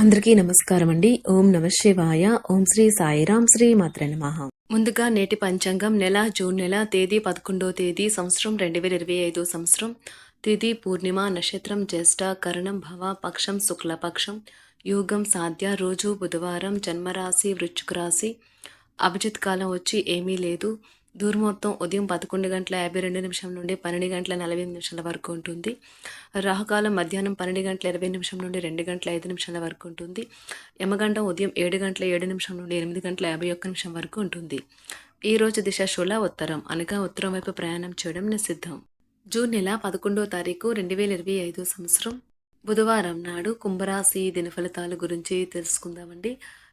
అందరికీ నమస్కారం అండి ఓం నమ శివాయ. ఓం శ్రీ సాయిరాం శ్రీ మాత్ర నమః. ముందుగా నేటి పంచాంగం నెల జూన్ నెల తేదీ పదకొండో తేదీ సంవత్సరం రెండు వేల ఇరవై ఐదో సంవత్సరం. తిథి పూర్ణిమ నక్షత్రం జ్యేష్ఠ కరణం భవ పక్షం శుక్లపక్షం. యోగం సాధ్య రోజు బుధవారం జన్మరాశి వృశ్చిక రాశి అభిజిత్ కాలం వచ్చి ఏమీ లేదు. దూర్ముహూర్తం ఉదయం పదకొండు గంటల యాభై రెండు నిమిషం నుండి పన్నెండు గంటల నలభై నిమిషాల వరకు ఉంటుంది. రాహుకాలం మధ్యాహ్నం పన్నెండు గంటల ఇరవై నిమిషం నుండి రెండు గంటల ఐదు నిమిషాల వరకు ఉంటుంది. యమగండం ఉదయం ఏడు గంటల ఏడు నిమిషం నుండి ఎనిమిది గంటల యాభై ఒక్క నిమిషం వరకు ఉంటుంది. ఈ రోజు దిశ శుల ఉత్తరం. అనగా ఉత్తరం వైపు ప్రయాణం చేయడం నిషిద్ధం. జూన్ నెల పదకొండో తారీఖు రెండు వేల ఇరవై ఐదో సంవత్సరం. బుధవారం నాడు కుంభరాశి దిన ఫలితాల గురించి తెలుసుకుందామండి.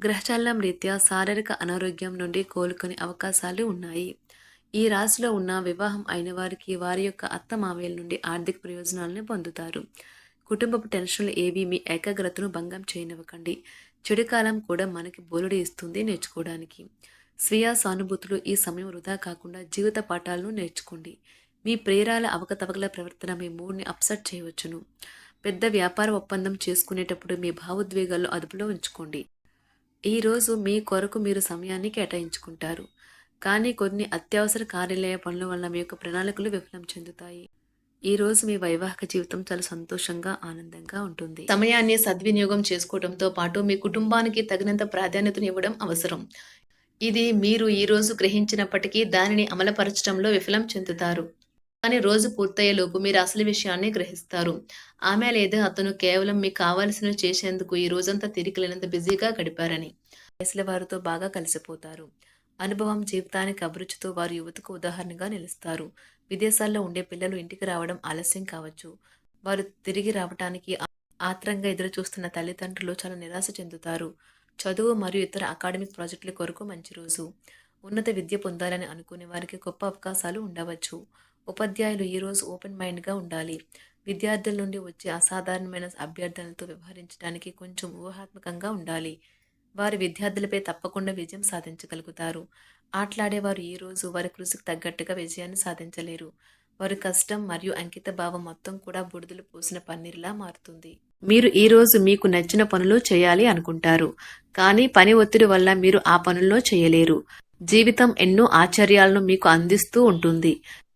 గ్రహచాలనం రీత్యా శారీరక అనారోగ్యం నుండి కోలుకునే అవకాశాలు ఉన్నాయి. ఈ రాశిలో ఉన్న వివాహం అయిన వారికి వారి యొక్క అత్త మావయ్యల నుండి ఆర్థిక ప్రయోజనాలను పొందుతారు. కుటుంబపు టెన్షన్లు ఏవి మీ ఏకాగ్రతను భంగం చేయనివ్వకండి. చెడు కాలం కూడా మనకి బోలుడి ఇస్తుంది నేర్చుకోవడానికి. స్వీయ సానుభూతులు ఈ సమయం వృధా కాకుండా జీవిత పాఠాలను నేర్చుకోండి. మీ ప్రేరాల అవకతవకల ప్రవర్తన మీ మూడ్ని అప్సెట్ చేయవచ్చును. పెద్ద వ్యాపార ఒప్పందం చేసుకునేటప్పుడు మీ భావోద్వేగాల్లో అదుపులో ఉంచుకోండి. ఈరోజు మీ కొరకు మీరు సమయాన్ని కేటాయించుకుంటారు. కానీ కొన్ని అత్యవసర కార్యాలయ పనుల వల్ల మీ యొక్క ప్రణాళికలు విఫలం చెందుతాయి. ఈ రోజు మీ వైవాహిక జీవితం చాలా సంతోషంగా ఆనందంగా ఉంటుంది. సమయాన్ని సద్వినియోగం చేసుకోవడంతో పాటు మీ కుటుంబానికి తగినంత ప్రాధాన్యతను ఇవ్వడం అవసరం. ఇది మీరు ఈ రోజు గ్రహించినప్పటికీ దానిని అమలుపరచడంలో విఫలం చెందుతారు. కానీ రోజు పూర్తయ్యేలోపు మీరు అసలు విషయాన్ని గ్రహిస్తారు. ఆమె లేదా అతను కేవలం మీకు కావాల్సినవి చేసేందుకు ఈ రోజంతా తిరిగిలేనంత బిజీగా గడిపారని. వయసుల వారితో బాగా కలిసిపోతారు. అనుభవం జీవితానికి అభిరుచితో వారు యువతకు ఉదాహరణగా నిలుస్తారు. విదేశాల్లో ఉండే పిల్లలు ఇంటికి రావడం ఆలస్యం కావచ్చు. వారు తిరిగి రావటానికి ఆత్రంగా ఎదురు చూస్తున్న తల్లిదండ్రులు చాలా నిరాశ చెందుతారు. చదువు మరియు ఇతర అకాడమిక్ ప్రాజెక్టుల కొరకు మంచి రోజు. ఉన్నత విద్య పొందాలని అనుకునే వారికి గొప్ప అవకాశాలు ఉండవచ్చు. ఉపాధ్యాయులు ఈరోజు ఓపెన్ మైండ్గా ఉండాలి. విద్యార్థుల నుండి వచ్చే అసాధారణమైన అభ్యర్థనలతో వ్యవహరించడానికి కొంచెం ఊహాత్మకంగా ఉండాలి. వారి విద్యార్థులపై తప్పకుండా విజయం సాధించగలుగుతారు. ఆటలాడేవారు ఈ రోజు వారి కృషికి తగ్గట్టుగా విజయాన్ని సాధించలేరు. వారి కష్టం మరియు అంకిత భావం మొత్తం కూడా బుడిదలు పోసిన పన్నీర్లా మారుతుంది. మీరు ఈ రోజు మీకు నచ్చిన పనులు చేయాలి అనుకుంటారు. కానీ పని ఒత్తిడి వల్ల మీరు ఆ పనుల్లో చేయలేరు. జీవితం ఎన్నో ఆశ్చర్యాలను మీకు అందిస్తూ ఉంటుంది.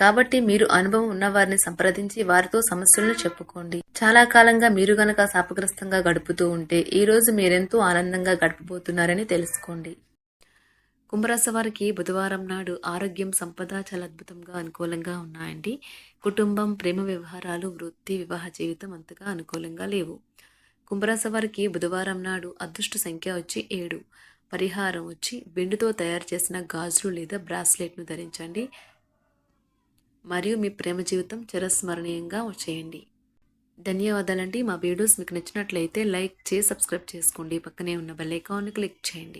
కాబట్టి మీరు అనుభవం ఉన్నవారిని సంప్రదించి వారితో సమస్యలను చెప్పుకోండి. చాలా కాలంగా మీరు గనక శాపగ్రస్తంగా గడుపుతూ ఉంటే ఈ రోజు మీరెంతో ఆనందంగా గడపబోతున్నారని తెలుసుకోండి. కుంభరాశి వారికి బుధవారం నాడు ఆరోగ్యం సంపద చాలా అద్భుతంగా అనుకూలంగా ఉన్నాయండి. కుటుంబం ప్రేమ వ్యవహారాలు వృత్తి వివాహ జీవితం అంతగా అనుకూలంగా లేవు. కుంభరాశి వారికి బుధవారం నాడు అదృష్ట సంఖ్య వచ్చి ఏడు. పరిహారం వచ్చి వెండితో తయారు చేసిన గాజులు లేదా బ్రాస్లెట్ను ధరించండి. మరియు మీ ప్రేమ జీవితం చిరస్మరణీయంగా చేయండి. ధన్యవాదాలండి. మా వీడియోస్ మీకు నచ్చినట్లయితే లైక్ చేసి సబ్స్క్రైబ్ చేసుకోండి. పక్కనే ఉన్న బెల్ ఐకాన్ని క్లిక్ చేయండి.